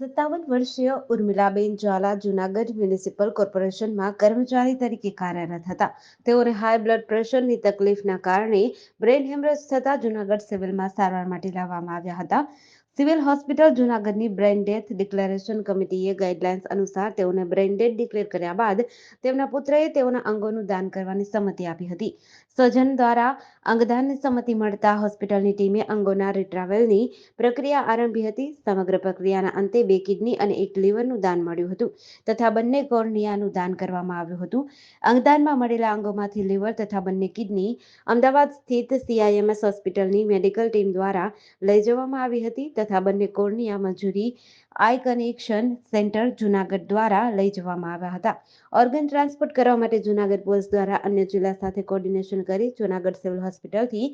સત્તાવન વર્ષીય ઉર્મિલાબેન ઝાલા જુનાગઢ મ્યુનિસિપલ કોર્પોરેશનમાં કર્મચારી તરીકે કાર્યરત હતા. તેઓને હાઈ બ્લડ પ્રેશરની તકલીફના કારણે બ્રેન હેમરેજ થતા જુનાગઢ સિવિલમાં સારવાર માટે લાવવામાં આવ્યા હતા. સિવિલ હોસ્પિટલ જૂનાગઢની બ્રેઇન ડેથ ડિક્લેરેશન કમિટીએ ગાઈડલાઇન્સ અનુસાર તેઓને બ્રેઇન ડેડ ડિક્લેર કર્યા બાદ તેમના પુત્રએ તેઓના અંગોનું દાન કરવાની સંમતિ આપી હતી. સજન દ્વારા અંગદાનની સંમતિ મળતા હોસ્પિટલની ટીમે અંગોના રિટ્રાવેલની પ્રક્રિયા આરંભી હતી. સમગ્ર પ્રક્રિયાના અંતે બે કિડની અને એક લીવરનું દાન મળ્યું હતું તથા બંને કોર્નિયાનું દાન કરવામાં આવ્યું હતું. અંગદાનમાં મળેલા અંગોમાંથી લીવર તથા બંને કિડની અમદાવાદ સ્થિત સીઆઈએમએસ હોસ્પિટલની મેડિકલ ટીમ દ્વારા લઈ જવામાં આવી હતી તથા બંને કોર્નિયા મંજૂરી આઈ કનેક્શન સેન્ટર જુનાગઢ દ્વારા લઈ જવામાં આવ્યા હતા. ઓર્ગન ટ્રાન્સપોર્ટ કરવા માટે જુનાગઢ પોલીસ દ્વારા અન્ય જિલ્લા સાથે કોર્ડિનેશન કરી જુનાગઢ સિવિલ હોસ્પિટલથી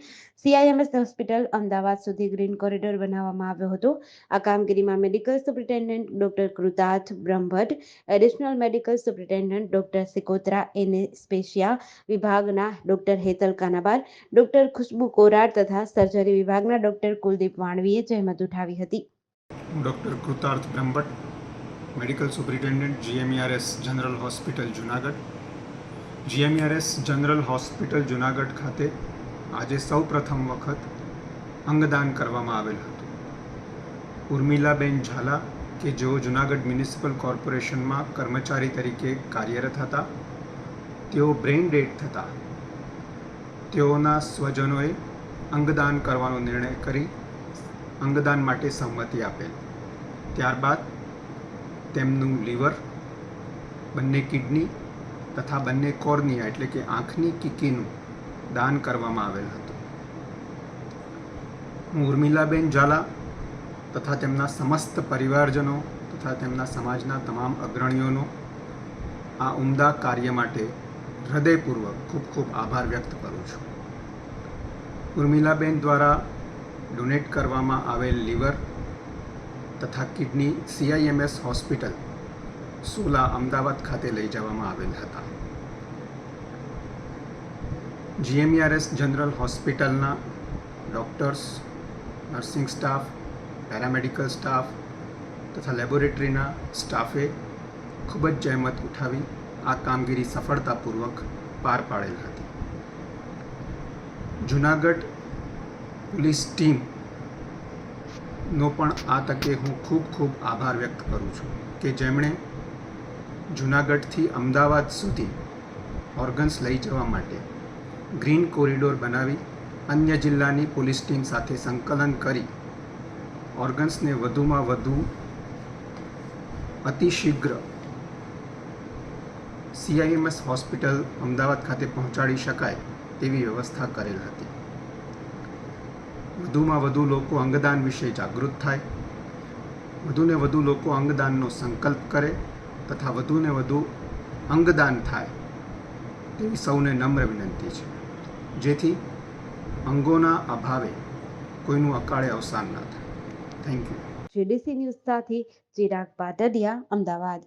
સીઆઈએમએસ હોસ્પિટલ અમદાવાદ સુધી ગ્રીન કોરિડોર બનાવવામાં આવ્યો હતો. આ કામગીરીમાં medical superintendent doctor Krutarth Brahmbhatt, additional medical superintendent doctor Sikotra, એને. સ્પેશિયા વિભાગના ડોક્ટર હેતલ કાનાબાર, ડોક્ટર ખુશ્બુ કોરાડ તથા સર્જરી વિભાગના ડોક્ટર કુલદીપ વાણવીએ જહેમત ઉઠાવી હતી. હું doctor Krutarth Brahmbhatt, medical superintendent, GMERS general hospital Junagadh. GMERS general hospital Junagadh ખાતે આજે સૌ પ્રથમ વખત અંગદાન કરવામાં આવેલ હતું. ઉર્મિલાબેન ઝાલા, કે જેઓ જુનાગઢ મ્યુનિસિપલ કોર્પોરેશનમાં કર્મચારી તરીકે કાર્યરત હતા, તેઓ બ્રેઇન ડેડ થતા તેઓના સ્વજનોએ અંગદાન કરવાનો નિર્ણય કરી અંગદાન માટે સંમતિ આપેલ. ત્યારબાદ તેમનું લીવર, બંને કિડની તથા બંને કોર્નિયા એટલે કે આંખની કીકીનું દાન કરવામાં આવેલ હતું. હું ઉર્મિલાબેન ઝાલા તથા તેમના સમસ્ત પરિવારજનો તથા તેમના સમાજના તમામ અગ્રણીઓનો આ ઉમદા કાર્ય માટે હૃદયપૂર્વક ખૂબ ખૂબ આભાર વ્યક્ત કરું છું. ઉર્મિલાબેન દ્વારા ડોનેટ કરવામાં આવેલ લીવર તથા kidney CIMS hospital, Sola, Ahmedabad ખાતે લઈ જવામાં આવેલ હતા. જીએમઈઆરએસ જનરલ હોસ્પિટલના doctors, nursing staff, paramedical staff તથા લેબોરેટરીના સ્ટાફે ખૂબ જ જહેમત ઉઠાવી આ કામગીરી સફળતાપૂર્વક પાર પાડેલ હતી. જુનાગઢ પોલીસ ટીમ નો પણ આ તકે હું ખૂબ ખૂબ આભાર વ્યક્ત કરું છું કે જેમણે જુનાગઢથી અમદાવાદ સુધી ઓર્ગન્સ લઈ જવા માટે ગ્રીન કોરિડોર બનાવી અન્ય જિલ્લાની પોલીસ ટીમ સાથે સંકલન કરી ઓર્ગન્સને વધુમાં વધુ અતિશીઘ્ર સીઆઈએમએસ હોસ્પિટલ અમદાવાદ ખાતે પહોંચાડી શકાય તેવી વ્યવસ્થા કરેલ હતી. વધુમાં વધુ લોકો અંગદાન વિશે જાગૃત થાય. વધુને વધુ લોકો અંગદાનનો સંકલ્પ કરે તથા વધુને વધુ અંગદાન થાય તેવી સૌને નમ્ર વિનંતી છે. જેથી અંગોના અભાવે કોઈનું અકાળે અવસાન ન થાય. થેન્ક યુ જીડીસી ન્યૂઝ સાથે ચિરાગ પાટડિયા, અમદાવાદ.